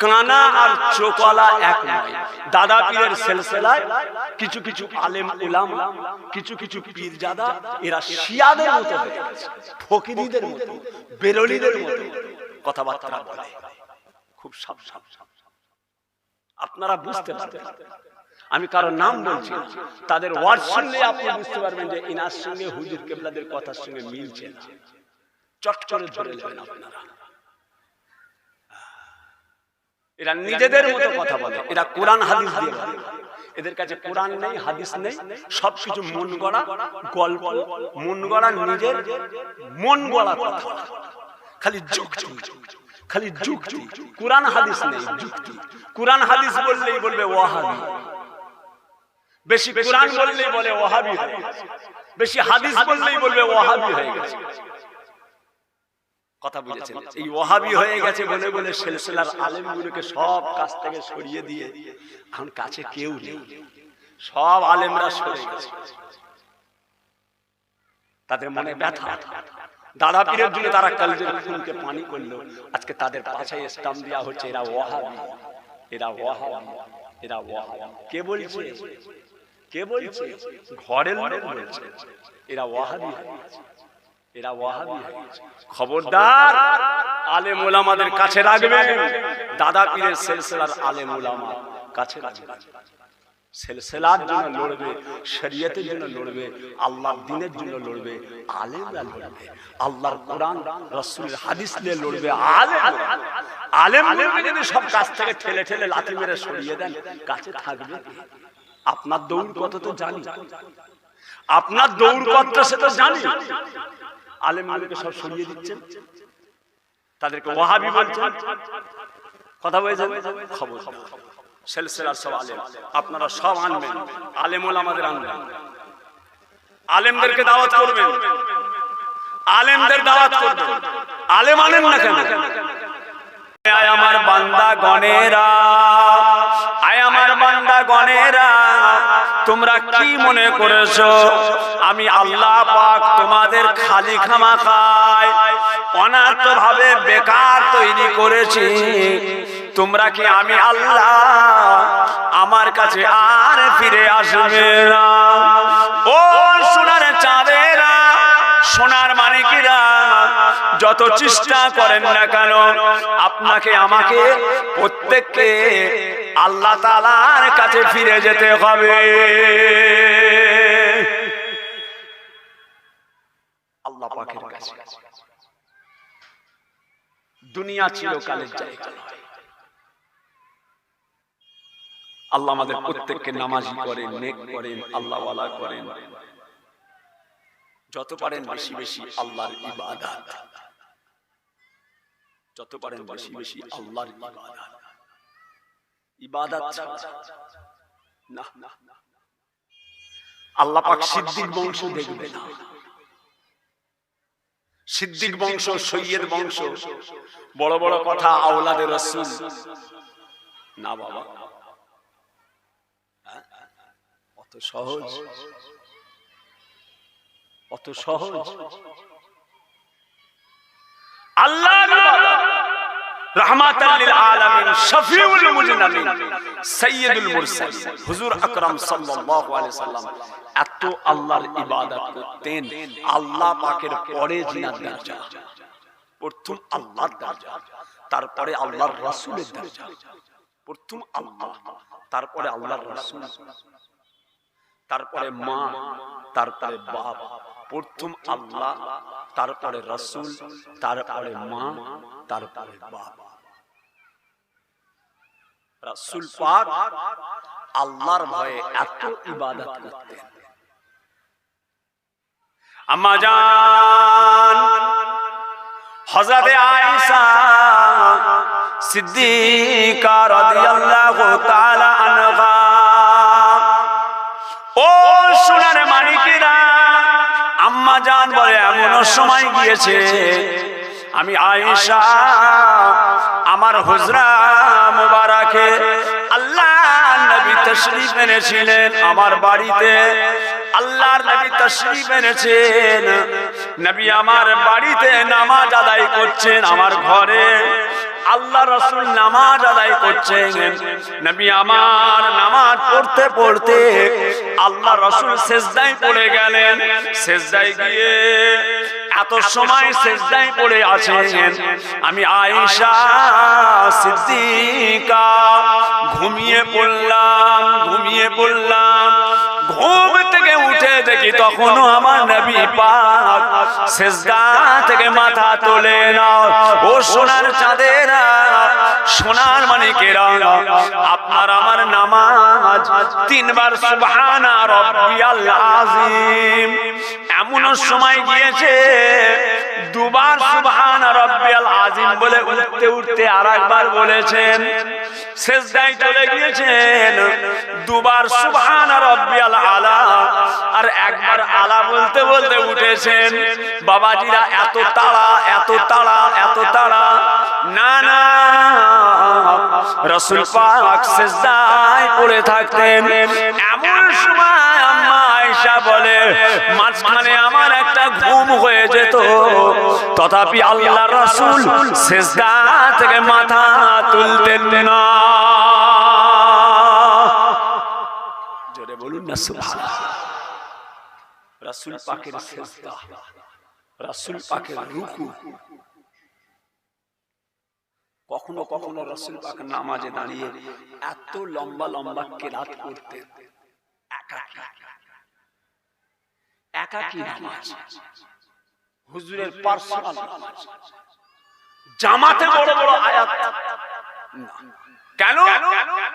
কানা আর চোকলা এক নয়। দাদা পীরের সেলসেলায় কিছু কিছু আলেম উলাম, কিছু কিছু পীর জাদা এরা শিয়াদের মতো হয়ে গেছে, ফকিরিদের মতো, বেরলিদের মতো। কথাবার্তা বলে। খুব সাব সাব আপনারা বুঝতে পারবেন। আমি কারও নাম বলছি তাদের ওয়ার্ড শুনলে আপনি বুঝতে পারবেন যে ইনার সঙ্গে হুজুর কেবলাদের কথার সঙ্গে মিলছে না। চট করে ধরে নেবেন আপনারা। এরা নিজেদের মতো কথা বলে। এরা কোরআন হাদিস দিয়ে এদের কাছে কোরআন নেই হাদিস নেই সবকিছু মন গড়া গল্প। মন গড়া নিজের মন গড়া কথা। খালি যুক্তি খালি যুক্তি কোরআন হাদিস নেই যুক্তি কোরআন হাদিস বললেই বলবে ওয়াহাবি। বেশি কোরআন বললেই বলে ওয়াহাবি বেশি হাদিস বললেই বলবে ওয়াহাবি হয়ে গেছে। কথা বুঝেছেন এই ওয়াহাবি হয়ে গেছে বলে বলে সেলসেলার আলেমগুলোকে সব কাছ থেকে সরিয়ে দিয়ে এখন কাছে কেউ নেই। সব আলেমরা সরে গেছে। তাদের মনে ব্যথা। দাদা পীরের জন্য তারা কালজের খুনকে পানি করল। আজকে তাদের পাছায় স্টাম্প দেওয়া হচ্ছে। এরা ওয়াহাবি। এরা ওয়াহাবি। এরা ওয়াহাবি। কে বলছে? কে বলছে? ঘরের লোক বলছে। এরা ওয়াহাবি। এরা ওয়াহাবি। খবরদার আলেম ওলামাদের কাছে রাখবেন দাদা পীরের সেলসেলার আলেম ওলামা কাছে রাখবেন সেলসেলার জন্য লড়বে শরীয়তের জন্য লড়বে আল্লাহর দিনের জন্য লড়বে আলেমরা লড়বে। আল্লাহর কোরআন রাসূলের হাদিস নিয়ে লড়বে আলেম। আলেম যদি সব কাছ থেকে ঠেলে ঠেলে লাথি মেরে সরিয়ে দেন কাছে থাকবে আপনার দৌড় কত তো জানি। আপনার দৌড় কত সে তো জানি। আলেমগুলোকে সব সরিয়ে দিচ্ছেন। তাদেরকে ওয়াহাবি বলছেন। কথা বলেছেন? খবর। সেলসেলার সব আলেম। আপনারা সব আনবেন। আলেমুল আমাদের আনবেন। আলেমদেরকে দাওয়াত করবেন। আলেমদের দাওয়াত করবেন। আলেম আনেন না কেন? আয় আমার বান্দা গণেরা। আয় আমার বান্দা গণেরা। তোমরা কি মনে করেছ? আমি আল্লাহ পাক তোমাদের খালি খামা খাই অনার্থ ভাবে বেকার তৈরি করেছি। তোমরা কি আমি আল্লাহ আমার কাছে আর ফিরে আসবে না? ও সোনার চাঁদেরা, সোনার মানিকেরা, যত চেষ্টা করেন না কেন, আপনাকে আমাকে প্রত্যেককে আল্লাহ তালার কাছে ফিরে যেতে হবে। আল্লাহ পাকের কাছে। দুনিয়া ছিল কালের জায়গা আল্লাহ আমাদের প্রত্যেককে নামাজি করেন, নেক করেন, আল্লাহওয়ালা করেন। যত পারেন বেশি বেশি আল্লাহর ইবাদত। যত পারেন বেশি বেশি আল্লাহর ইবাদত। ইবাদত। না। আল্লাহ পাক সিদ্দিক বংশ দেখবে না। সিদ্দিক বংশ সৈয়দ বংশ। বড় বড় কথা আওলাদের রসুল। না বাবা। হ্যাঁ? অত সহজ। অত সহজ। আল্লাহ হুজুর আকরাম সাল্লাল্লাহু আলাইহি সাল্লাম এত আল্লাহর ইবাদত করতেন আল্লাহ পাকের পরে দরজা। প্রথম আল্লাহর দরজা তারপরে আল্লাহর রাসূলের দরজা। প্রথম আল্লাহ তারপরে আল্লাহর রাসূল। তারপরে মা তারপরে বাপ। প্রথম আল্লাহ তারপরে রসুল তারপরে মা তারপরে বাপ। রসুল পাক আল্লাহর ভয়ে এত ইবাদত করতেন। আম্মা জান, হযরতে আয়েশা সিদ্দিকা রাদিয়াল্লাহু তাআলা আনহা। ও আম্মা জান বলে, এমনও সময় গিয়েছে। আমি আয়েশা, আমার হুজরা মুবারাকে আল্লাহ নবী তশরিফ এনেছিলেন আমার বাড়িতে। আল্লাহর নবী তশরিফ এনেছেন। নবী আমার বাড়িতে নামাজ আদায় করছেন আমার ঘরে। আল্লাহ রসুল নামাজ আদায় করছেন। নবী আমার নামাজ পড়তে পড়তে আল্লাহ রসুল শেষদায় পড়ে গেলেন। শেষদায় গিয়ে এত সময় শেষদায় পড়ে আছেন। আমি আয়েশা সিদ্দিকা, ঘুমিয়ে পড়লাম ঘুমিয়ে পড়লাম। ঘুম থেকে উঠে দেখি তখনও আমার নবী পাক সেজদা থেকে মাথা তোলে না ও সোনার চাঁদেরা সোনার মানিকেরা আপনার আমার নামাজ তিনবার সুবহানা রব্বিয়াল আযীম। এমন সময় গিয়েছে, দুবার সুবহানা রব্বিয়াল আযীম বলে উঠতে উঠতে আরেকবার বলেছেন। সেজদায় চলে গিয়েছেন, দুবার সুবহানা রব্বিয়াল আলা আর একবার আলা বলতে বলতে উঠেছেন। বাবাজিরা, এত তাড়া এত তাড়া এত তাড়া। না না। রসুল পাক সেজদায় পড়ে থাকতেন। এমন সময় আম্মা আয়েশা বলে, মাঝখানে আমার একটা ঘুম হয়ে যেত। তথাপি আল্লাহ রসুল সেজদা থেকে মাথা তুলতেন না। জোরে বলুন না, সুবহানাল্লাহ। রাসূল পাকের সেজদা, রাসূল পাকের রুকু। কখনো কখনো রাসূল পাক নামাজে দাঁড়িয়ে এত লম্বা লম্বা কেরাত করতেন। নামাজ? হুজুরের পার্সোনাল জামাতে বড় বড় আয়াত। কেন?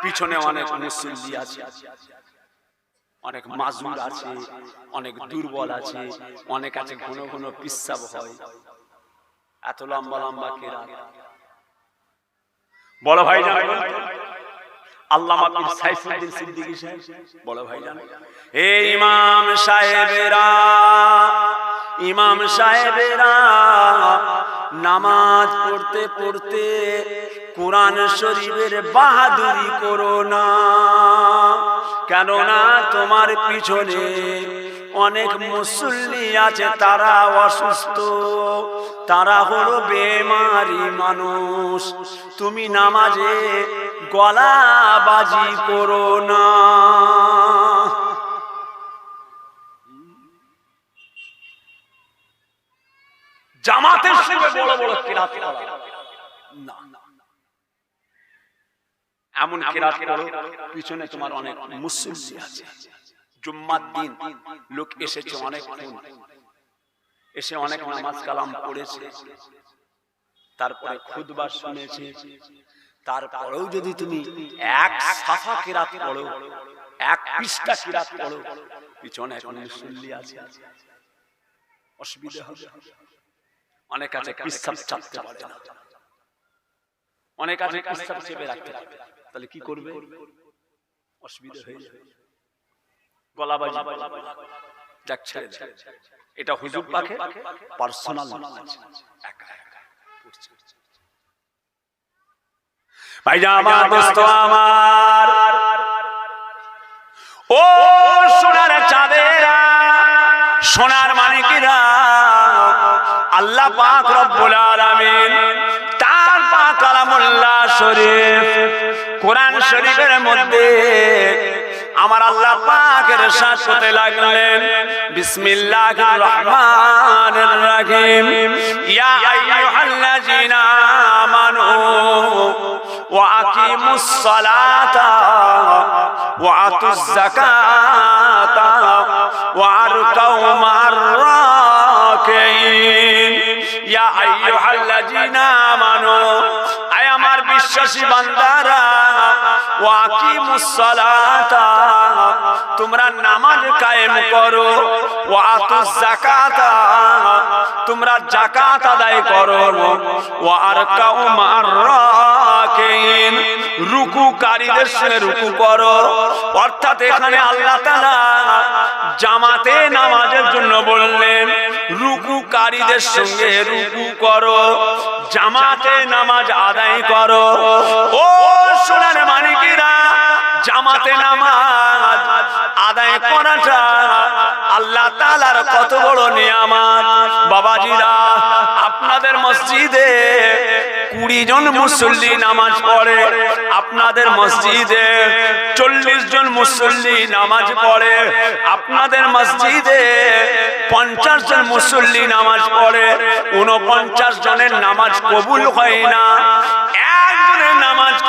পিছনে অনেক মুসল্লি আছে। অনেক মাজুর আছে, অনেক দুর্বল আছে, অনেক আছে ঘন ঘন পিসাব হয়। এত লম্বা লম্বা কেরা বড় ভাই জান। আল্লামা পীর সাইফুদ্দিন সিদ্দিকী সাহেব। বড় ভাই জান। হে ইমাম সাহেবেরা ইমাম সাহেবেরা নামাজ পড়তে পড়তে কোরআন শরীফের বাহাদুরি করো না। কেননা তোমার পিছনে অনেক মুসল্লি আছে তারা অসুস্থ। তারা হলো বেমারি মানুষ। তুমি নামাজে গলা বাজি করো না। জামাতের সঙ্গে বড় বড় না। এমন কিরাত করো, পিছনে তোমার অনেক মুসল্লি আছে। জুম্মার দিন লোক এসেছে অনেক এসে অনেক নামাজ কালাম পড়েছে। তারপরে খুদবা শুনেছে। তারপরেও যদি তুমি এক সাফা কিরাত পড়ো, এক পৃষ্ঠা কিরাত পড়ো, পিছনে এখন মুসল্লি আছে। অসুবিধা হবে। অনেক আছে পিসাব চাপতে পারে অনেক আছে পিসাব চেপে রাখতে পারে তাহলে কি করবে? অসুবিধা হয়ে যাবে। গলাবাজি। যাক, ছেড়ে। এটা হুজুর পাকে পার্সোনাল একা। আমার দোস্ত আমার। ও সোনার চাঁদেরা সোনার মানিকেরা আল্লাহ পাক রব্বুল আলামিন তার পাক কালামুল্লাহ শরীফ কোরআন শরীফের মধ্যে আমার আল্লাহ পাকের সাথ করতে লাগলেন। বিসমিল্লাহির রহমানির রহিম। ইয়া আইয়ুহাল্লাযিনা আমানু ওয়া আকিমুস সালাতা ওয়া আতুজ যাকাতা ওয়া আরকাউ মা'আর রাকিন ইয়া আইয়ুহাল্লাযিনা আমানু। আয় আমার বিশ্বাসী বান্দারা তোমরা নামাজ কায়েম করো তোমরা যাকাত আদায় করো রাকিন রুকুকারীদের সঙ্গে রুকু করো। অর্থাৎ এখানে জামাতে নামাজের জন্য বললেন সঙ্গে রুকু করো, জামাতে নামাজ আদায় করো। জামাতে নামাজ, আদায় করাটা আল্লাহ তাআলার কত বড় নিয়ামত। বাবাজিরা, আপনাদের মসজিদে কুড়ি জন মুসল্লি নামাজ পড়ে, আপনাদের মসজিদে চল্লিশ জন মুসল্লি নামাজ পড়ে, আপনাদের মসজিদে পঞ্চাশ জন মুসল্লি নামাজ পড়ে উনপঞ্চাশ জনের নামাজ কবুল হয় না।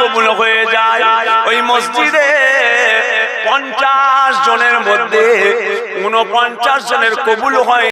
কবুল হয়ে যায়। ওই মসজিদে পঞ্চাশ জনের মধ্যে উনপঞ্চাশ জনের কবুল হয়।